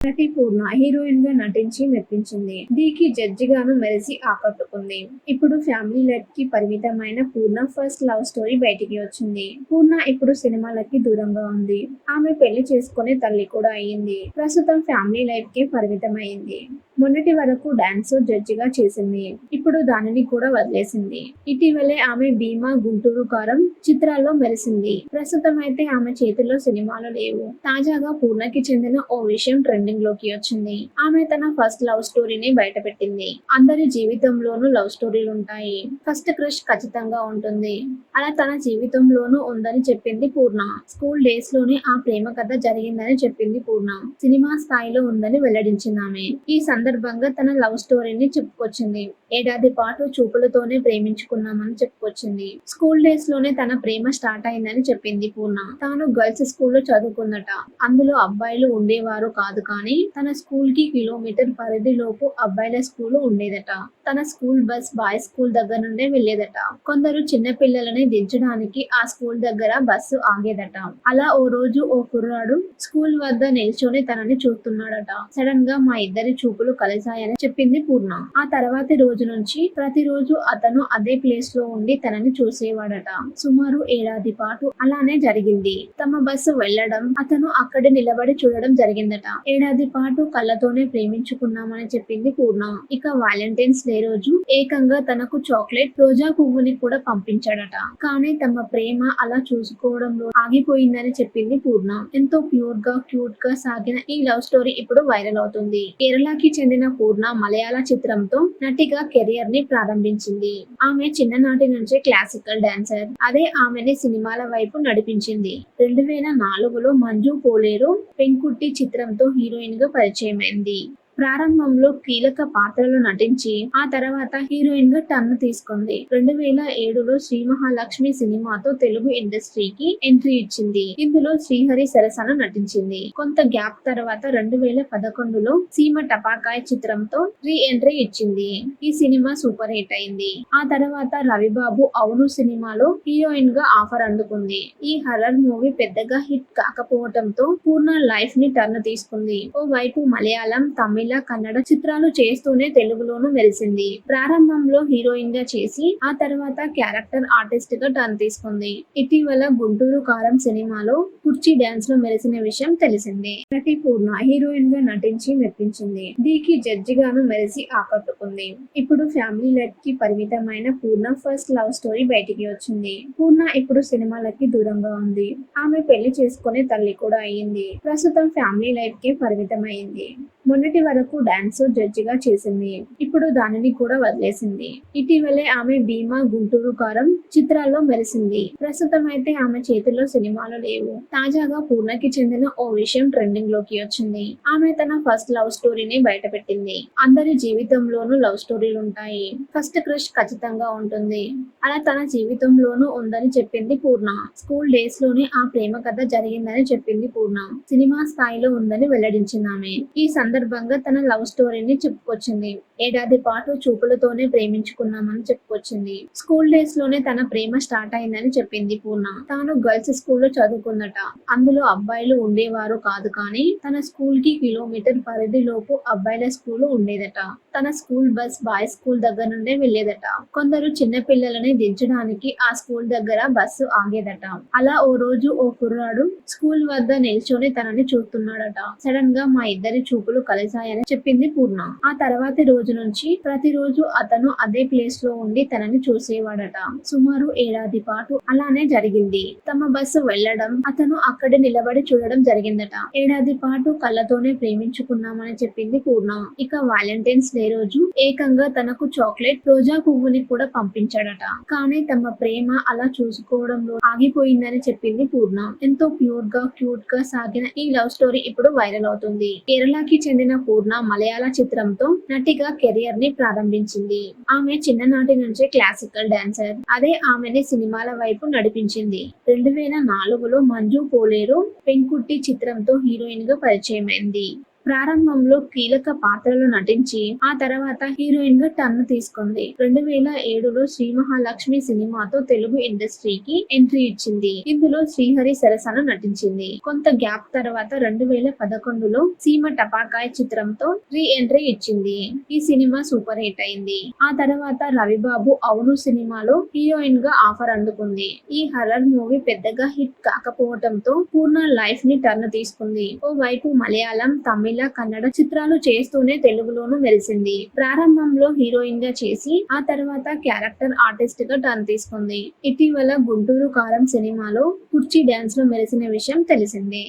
నటి పూర్ణ హీరోయిన్గా నటించి మెప్పించింది. డీకి జడ్జి గాను మెరిసి ఆకట్టుకుంది. ఇప్పుడు ఫ్యామిలీ లైఫ్కి పరిమితమైన పూర్ణ ఫస్ట్ లవ్ స్టోరీ బయటికి వచ్చింది. పూర్ణ ఇప్పుడు సినిమాలకి దూరంగా ఉంది. ఆమె పెళ్ళి చేసుకునే తల్లి కూడా అయ్యింది. ప్రస్తుతం ఫ్యామిలీ లైఫ్కి పరిమితమైంది. మొన్నటి వరకు డాన్స్ జడ్జిగా చేసింది. ఇప్పుడు దానిని కూడా వదిలేసింది. ఇటీవలే ఆమె భీమా గుంటూరు కారం చిత్రాల్లో మెరిసింది. ప్రస్తుతం అయితే ఆమె చేతిలో సినిమాలు లేవు. తాజాగా పూర్ణకి చెందిన ఓ విషయం ట్రెండింగ్లోకి వచ్చింది. ఆమె తన ఫస్ట్ లవ్ స్టోరీని బయటపెట్టింది. అందరి జీవితంలోనూ లవ్ స్టోరీలు ఉంటాయి ఫస్ట్ క్రష్ ఖచ్చితంగా ఉంటుంది. అలా తన జీవితంలోనూ ఉందని చెప్పింది పూర్ణ. స్కూల్ డేస్లోనే ఆ ప్రేమ కథ జరిగిందని చెప్పింది పూర్ణ. సినిమా స్థాయిలో ఉందని వెల్లడించింది ఆమె. ఈ సందర్భంగా తన లవ్ స్టోరీని చెప్పుకొచ్చింది. ఏడాది పాటు చూపులతోనే ప్రేమించుకున్నామని చెప్పుకొచ్చింది. స్కూల్ డేస్లోనే తన ప్రేమ స్టార్ట్ అయిందని చెప్పింది పూర్ణ. తాను గర్ల్స్ స్కూల్లో చదువుకుందట. అందులో అబ్బాయిలు ఉండేవారు కాదు కానీ తన స్కూల్కి కిలోమీటర్ పరిధిలోపు అబ్బాయిల స్కూల్ ఉండేదట. తన స్కూల్ బస్ బాయ్స్ స్కూల్ దగ్గర నుండే వెళ్ళేదట కొందరు చిన్న పిల్లలని దించడానికి ఆ స్కూల్ దగ్గర బస్సు ఆగేదట. అలా ఓ రోజు ఓ కుర్రాడు స్కూల్ వద్ద నిల్చొని తనని చూస్తున్నాడట. సడన్గా మా ఇద్దరి చూపులు కలిశాయని చెప్పింది పూర్ణ. ఆ తర్వాతి రోజు నుంచి ప్రతిరోజు అతను అదే ప్లేస్లో ఉండి తనని చూసేవాడట. సుమారు ఏడాది పాటు అలానే జరిగింది. తమ బస్సు వెళ్ళడం అతను అక్కడే నిలబడి చూడడం జరిగిందట. ఏడాది పాటు కళ్ళతోనే ప్రేమించుకున్నామని చెప్పింది పూర్ణ. ఇక వాలంటైన్స్ డే రోజు ఏకంగా తనకు చాక్లెట్ రోజా పువ్వుని కూడా పంపించాడట. కానీ తమ ప్రేమ అలా చూసుకోవడంలో ఆగిపోయిందని చెప్పింది పూర్ణ. ఎంతో ప్యూర్గా క్యూట్గా సాగిన ఈ లవ్ స్టోరీ ఇప్పుడు వైరల్ అవుతుంది. కేరళకి చెందిన పూర్ణ మలయాళ చిత్రంతో నటిగా కెరియర్ని ప్రారంభించింది. ఆమె చిన్ననాటి నుంచే క్లాసికల్ డాన్సర్. అదే ఆమెని సినిమాల వైపు నడిపించింది. రెండు వేల నాలుగులో మంజు పోలేరు పెంకుట్టి చిత్రంతో హీరోయిన్గా పరిచయమైంది. ప్రారంభంలో కీలక పాత్రలు నటించి ఆ తర్వాత హీరోయిన్గా టర్న్ తీసుకుంది. రెండు వేల ఏడులో శ్రీ మహాలక్ష్మి సినిమాతో తెలుగు ఇండస్ట్రీకి ఎంట్రీ ఇచ్చింది. ఇందులో శ్రీహరి సరసన నటించింది. కొంత గ్యాప్ తర్వాత రెండు వేల పదకొండులో సీమ టపాకాయ్ చిత్రంతో రీ ఎంట్రీ ఇచ్చింది. ఈ సినిమా సూపర్ హిట్ అయింది. ఆ తర్వాత రవిబాబు అవును సినిమాలో హీరోయిన్గా ఆఫర్ అందుకుంది. ఈ హర్రర్ మూవీ పెద్దగా హిట్ కాకపోవడంతో పూర్ణ లైఫ్ని టర్న్ తీసుకుంది. ఓ వైపు మలయాళం తమిళ ఇలా కన్నడ చిత్రాలు చేస్తూనే తెలుగులోనూ మెలిసింది ప్రారంభంలో హీరోయిన్గా చేసి ఆ తర్వాత క్యారెక్టర్ ఆర్టిస్ట్గా టర్న్ తీసుకుంది. ఇటీవల గుంటూరు కారం సినిమాలో కుర్చీ డాన్స్లో మెరిసిన విషయం తెలిసిందే. నటి పూర్ణ హీరోయిన్గా నటించి మెప్పించింది. దీకి జడ్జి గాను మెరిసి ఆకట్టుకుంది. ఇప్పుడు ఫ్యామిలీ లైఫ్కి పరిమితమైన పూర్ణ ఫస్ట్ లవ్ స్టోరీ బయటికి వచ్చింది. పూర్ణ ఇప్పుడు సినిమాలకి దూరంగా ఉంది. ఆమె పెళ్ళి చేసుకునే తల్లి కూడా అయ్యింది. ప్రస్తుతం ఫ్యామిలీ లైఫ్కి పరిమితమైంది. మొన్నటి వరకు డాన్స్ జడ్జిగా చేసింది. ఇప్పుడు దానిని కూడా వదిలేసింది. ఇటీవలే ఆమె భీమా గుంటూరు కారం చిత్రాల్లో మెరిసింది. ప్రస్తుతం అయితే ఆమె చేతిలో సినిమాలు లేవు. తాజాగా పూర్ణకి చెందిన ఓ విషయం ట్రెండింగ్లోకి వచ్చింది. ఆమె తన ఫస్ట్ లవ్ స్టోరీని బయటపెట్టింది. అందరి జీవితంలోనూ లవ్ స్టోరీలు ఉంటాయి. ఫస్ట్ క్రష్ ఖచ్చితంగా ఉంటుంది. అలా తన జీవితంలోనూ ఉందని చెప్పింది పూర్ణ. స్కూల్ డేస్లోనే ఆ ప్రేమ కథ జరిగిందని చెప్పింది పూర్ణ. సినిమా స్థాయిలో ఉందని వెల్లడించింది ఆమె. ఈ సందర్భంగా సందర్భంగా తన లవ్ స్టోరీని చెప్పుకొచ్చింది. ఏడాది పాటు చూపులతోనే ప్రేమించుకున్నామని చెప్పుకొచ్చింది. స్కూల్ డేస్లోనే తన ప్రేమ స్టార్ట్ అయిందని చెప్పింది పూర్ణ. తాను గర్ల్స్ స్కూల్లో చదువుకుందట. అందులో అబ్బాయిలు ఉండేవారు కాదు కానీ తన స్కూల్కి కిలోమీటర్ పరిధిలోపు అబ్బాయిల స్కూల్ ఉండేదట. తన స్కూల్ బస్ బాయ్స్ స్కూల్ దగ్గర నుండే వెళ్ళేదట కొందరు చిన్న పిల్లలని దించడానికి ఆ స్కూల్ దగ్గర బస్సు ఆగేదట. అలా ఓ రోజు ఓ కుర్రాడు స్కూల్ వద్ద నిల్చొని తనని చూస్తున్నాడట. సడన్గా మా ఇద్దరి చూపులు కలిశాయని చెప్పింది పూర్ణ. ఆ తర్వాతి రోజు నుంచి ప్రతిరోజు అతను అదే ప్లేస్లో ఉండి తనని చూసేవాడట. సుమారు ఏడాది పాటు అలానే జరిగింది. తమ బస్సు వెళ్ళడం అతను అక్కడే నిలబడి చూడడం జరిగిందట. ఏడాది పాటు కళ్ళతోనే ప్రేమించుకున్నామని చెప్పింది పూర్ణ. ఇక వాలంటైన్స్ డే రోజు ఏకంగా తనకు చాక్లెట్ రోజా పువ్వుని కూడా పంపించాడట. కానీ తమ ప్రేమ అలా చూసుకోవడంలో ఆగిపోయిందని చెప్పింది పూర్ణ. ఎంతో ప్యూర్గా క్యూట్గా సాగిన ఈ లవ్ స్టోరీ ఇప్పుడు వైరల్ అవుతుంది. కేరళకి చెందిన పూర్ణ మలయాళ చిత్రంతో నటిగా కెరియర్ని ప్రారంభించింది. ఆమె చిన్ననాటి నుంచే క్లాసికల్ డాన్సర్ అదే ఆమెని సినిమాల వైపు నడిపించింది. రెండు వేల నాలుగులో మంజు పోలేరు పెంకుట్టి చిత్రంతో హీరోయిన్గా పరిచయమైంది. ప్రారంభంలో కీలక పాత్రలు నటించి ఆ తర్వాత హీరోయిన్గా టర్న్ తీసుకుంది. రెండు వేల ఏడులో శ్రీ మహాలక్ష్మి సినిమాతో తెలుగు ఇండస్ట్రీకి ఎంట్రీ ఇచ్చింది. ఇందులో శ్రీహరి సరసన నటించింది. కొంత గ్యాప్ తర్వాత రెండు వేల పదకొండులో సీమ టపాకాయ్ చిత్రంతో రీ ఎంట్రీ ఇచ్చింది. ఈ సినిమా సూపర్ హిట్ అయింది. ఆ తర్వాత రవిబాబు అవును సినిమాలో హీరోయిన్గా ఆఫర్ అందుకుంది. ఈ హర్రర్ మూవీ పెద్దగా హిట్ కాకపోవడంతో పూర్ణ లైఫ్ని టర్న్ తీసుకుంది. ఓ వైపు మలయాళం తమిళ కన్నడ చిత్రాలు చేస్తూనే తెలుగులోనూ వెలిసింది. ప్రారంభంలో హీరోయిన్గా చేసి ఆ తర్వాత క్యారెక్టర్ ఆర్టిస్ట్గా టర్న్ తీసుకుంది. ఇటీవల గుంటూరు కారం సినిమాలో కుర్చీ డాన్స్లో మెరిసిన విషయం తెలిసిందే.